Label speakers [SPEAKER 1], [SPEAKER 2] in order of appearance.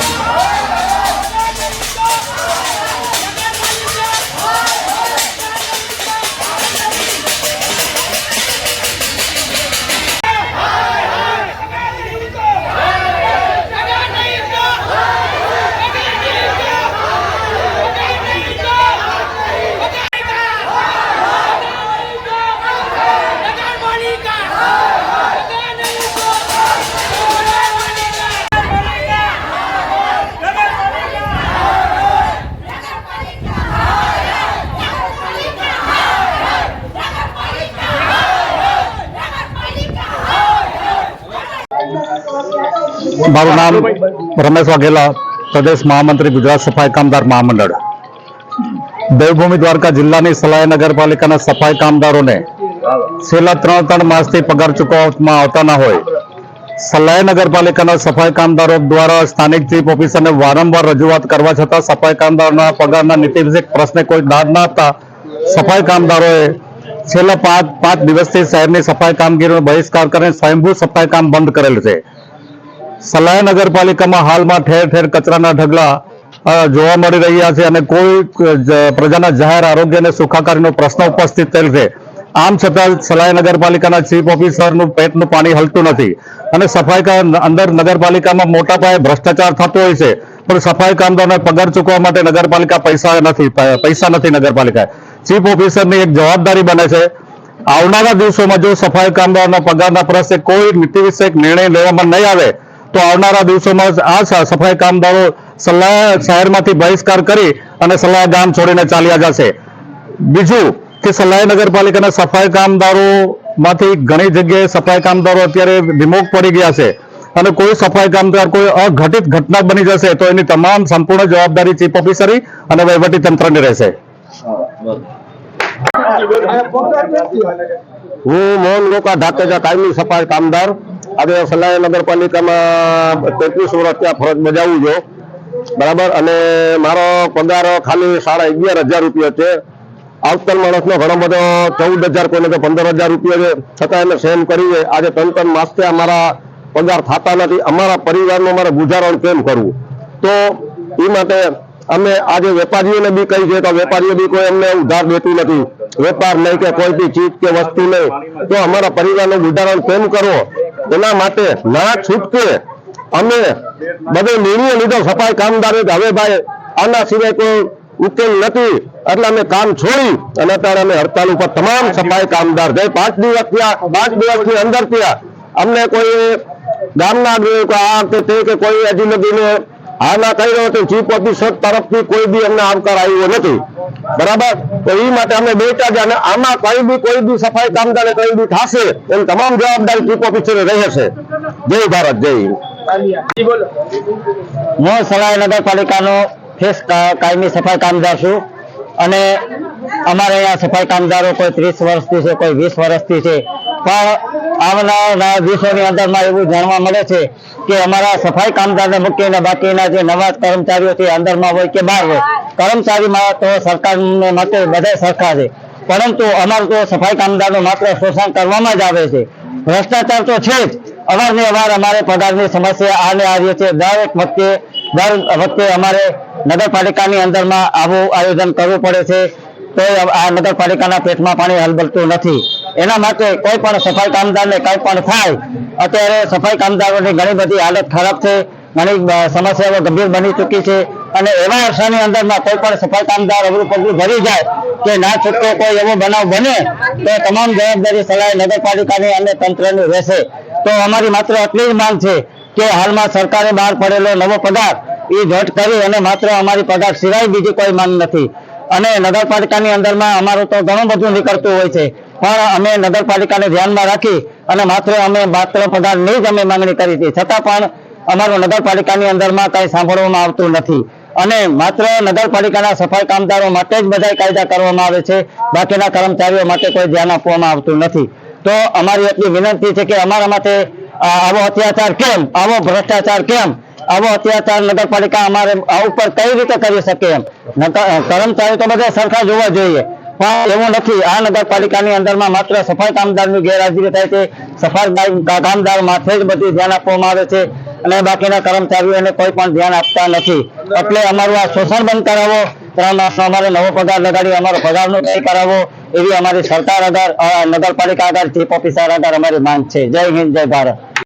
[SPEAKER 1] Thank. મારું નામ રમેશ વાઘેલા, પ્રદેશ મહામંત્રી, ગુજરાત સફાઈ કામદાર મહામંડળ. દેવભૂમિ દ્વારકા જિલ્લાની સલાય નગરપાલિકાના સફાઈ કામદારોને છેલ્લા ત્રણ ત્રણ માસથી પગાર ચૂકવવામાં આવતા ના હોય સલાય નગરપાલિકાના સફાઈ કામદારો દ્વારા સ્થાનિક ચીફ ઓફિસરને વારંવાર રજૂઆત કરવા છતાં સફાઈ કામદારોના પગારના નીતિ વિષયક પ્રશ્ને કોઈ દાદ ના આપતા સફાઈ કામદારોએ છેલ્લા પાંચ પાંચ દિવસથી શહેરની સફાઈ કામગીરીનો બહિષ્કાર કરીને સ્વયંભૂ સફાઈ કામ બંધ કરેલ છે. સલાય નગરપાલિકામાં હાલમાં ઠેર ઠેર કચરાના ઢગલા જોવા મળી રહ્યા છે અને કોઈ પ્રજાના જાહેર આરોગ્ય અને સુખાકારીનો પ્રશ્ન ઉપસ્થિત થયેલ છે. આમ છતાં સલાય નગરપાલિકાના ચીફ ઓફિસરનું પેટનું પાણી હલતું નથી અને સફાઈ અંદર નગરપાલિકામાં મોટા પાયે ભ્રષ્ટાચાર થતો હોય છે. પણ સફાઈ કામદારોને પગાર ચૂકવવા માટે નગરપાલિકા પૈસા નથી પૈસા નથી નગરપાલિકા ચીફ ઓફિસરની એક જવાબદારી બને છે. આવનારા દિવસોમાં જો સફાઈ કામદારોના પગારના પ્રશ્ને કોઈ નીતિ વિષયક નિર્ણય લેવામાં નહીં આવે તો આવનારા દિવસોમાં આ સફાઈ કામદારો સલાહ શહેરમાંથી બહિષ્કાર કરી અને સલાહ ગામ છોડીને ચાલ્યા જશે. બીજું કે સલાહ નગરપાલિકાના સફાઈ કામદારો માંથી ઘણી જગ્યાએ સફાઈ કામદારો અત્યારે વિમુખ પડી ગયા છે. અને કોઈ સફાઈ કામદાર કોઈ અઘટિત ઘટના બની જશે તો એની તમામ સંપૂર્ણ જવાબદારી ચીફ ઓફિસરી અને વહીવટી તંત્રની રહેશે.
[SPEAKER 2] હું મોહન લોકા ધાકેજા કાયમી સફાઈ કામદાર આજે સલાહ નગરપાલિકામાં તેત્રીસ વર્ષ ત્યાં ફરજ બજાવું છું. બરાબર? અને મારો પગાર ખાલી સાડા અગિયાર હજાર રૂપિયા છે. આવતલ માણસનો ઘણો બધો ચૌદ હજાર કોઈને તો પંદર હજાર રૂપિયા છે. છતાં એને સહેન કરીએ. આજે ત્રણ ત્રણ માસથી અમારા પગાર થતા નથી. અમારા પરિવારનું અમારે ગુજારણ કેમ કરવું? તો એ માટે અમે આજે વેપારીઓને બી કહી છે તો વેપારીઓ બી કોઈ અમને ઉધાર દેતું નથી. વેપાર નહીં કે કોઈ બી ચીજ કે વસ્તુ નહીં. તો અમારા પરિવારનું ગુજારણ કેમ કરવો? એના માટે ના છૂટકે અમે બધો નિર્ણય લીધો, સફાઈ કામદારે હવે ભાઈ, આના સિવાય કોઈ ઉકેલ નથી. એટલે અમે કામ છોડી અને અત્યારે અમે હડતાલ ઉપર તમામ સફાઈ કામદાર જે પાંચ દિવસ થયા, પાંચ દિવસની અંદર થયા. અમને કોઈ ગામના આ કે તે કે કોઈ લગીને હા ના કહી રહ્યો તો ચીફ ઓફિસર તરફથી કોઈ બી અમને આવકાર આવ્યો નથી. બરાબર? તો એ માટે અમે બેઠા છે અને આમાં કઈ બી કોઈ બી સફાઈ કામદારે કઈ બી થશે એમ તમામ જવાબદારી ચીફ ઓફિસરે રહેશે. જય ભારત જય
[SPEAKER 3] હું સલાહ નગરપાલિકાનો ફેસ કા- કાયમી સફાઈ કામદાર છું. અને અમારે અહીંયા સફાઈ કામદારો કોઈ ત્રીસ વર્ષથી છે કોઈ વીસ વર્ષથી છે. પણ આવનારા દિવસોની અંદરમાં એવું જાણવા મળે છે કે અમારા સફાઈ કામદારને મૂકીને બાકીના જે નવા કર્મચારીઓ છે અંદરમાં હોય કે બહાર હોય, કર્મચારીમાં તો સરકારને માટે બધા સરખા છે. પરંતુ અમારું તો સફાઈ કામદારનું માત્ર શોષણ કરવામાં જ આવે છે. ભ્રષ્ટાચાર તો છે જ. અવારનવાર અમારે પગારની સમસ્યા આને આવી છે. દરેક વખતે, દર વખતે અમારે નગરપાલિકાની અંદરમાં આવું આયોજન કરવું પડે છે. તો આ નગરપાલિકાના પેટમાં પાણી હલબલતું નથી. એના માટે કોઈ પણ સફાઈ કામદારને કંઈ પણ થાય, અત્યારે સફાઈ કામદારોની ઘણી બધી હાલત ખરાબ છે, ઘણી સમસ્યાઓ ગંભીર બની ચૂકી છે અને એવા અરસાની અંદરમાં કોઈ પણ સફાઈ કામદાર અવરું પગલું ભરી જાય કે ના છૂટકો કોઈ એવો બનાવ બને, તો તમામ જવાબદારી સલાહ નગરપાલિકાની અને તંત્રની રહેશે. તો અમારી માત્ર એટલી જ માંગ છે કે હાલમાં સરકારે બહાર પડેલો નવો પગાર એ ઘટ કરી અને માત્ર અમારી પગાર સિવાય બીજી કોઈ માંગ નથી. અને નગરપાલિકાની અંદરમાં અમારું તો ઘણું બધું નીકળતું હોય છે. પણ અમે નગરપાલિકાને ધ્યાનમાં રાખી અને માત્ર અમે માત્ર પગારની જ અમે માંગણી કરી હતી. છતાં પણ અમારું નગરપાલિકાની અંદરમાં કંઈ સાંભળવામાં આવતું નથી. અને માત્ર નગરપાલિકાના સફાઈ કામદારો માટે જ બધા કાયદા કરવામાં આવે છે. બાકીના કર્મચારીઓ માટે કોઈ ધ્યાન આપવામાં આવતું નથી. તો અમારી એટલી વિનંતી છે કે અમારા માટે આવો અત્યાચાર કેમ? આવો ભ્રષ્ટાચાર કેમ? આવો અત્યાચાર નગરપાલિકા અમારે આ ઉપર કઈ રીતે કરી શકે એમ? કર્મચારી તો બધા સરખા જોવા જોઈએ. પણ એવું નથી, આ નગરપાલિકાની અંદરમાં માત્ર સફાઈ કામદારની ગેરહાજરી થાય છે. સફાઈ કામદાર માથે જ બધું ધ્યાન આપવામાં આવે છે અને બાકીના કર્મચારીઓને કોઈ પણ ધ્યાન આપતા નથી. એટલે અમારું આ શોષણ બંધ કરાવો ત્રણ માસનો અમારે નવો પગાર લગાડી અમારો પગારનો તય કરાવો, એવી અમારી સરકાર આગળ નગરપાલિકા આગળ ચીફ ઓફિસર આગળ અમારી માંગ છે. જય હિન્દ, જય ભારત.